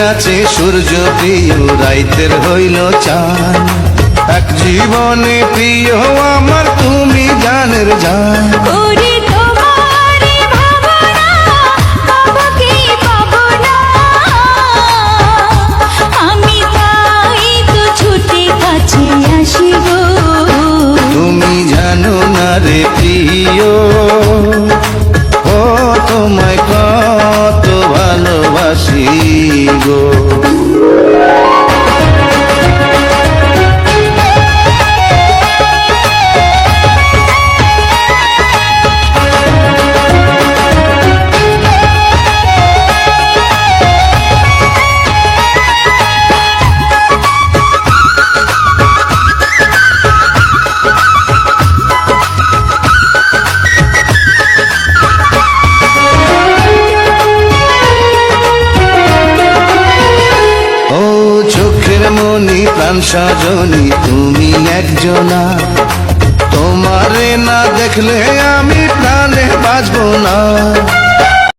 কাছে সূর্য প্রিয় রাইতের হইল চান এক জীবনে প্রিয় আমার তুমি জানের জান। তুমি জানো না রে প্রিয় প্রাণ সজনী তুমি একজনা। তোমারে না দেখলে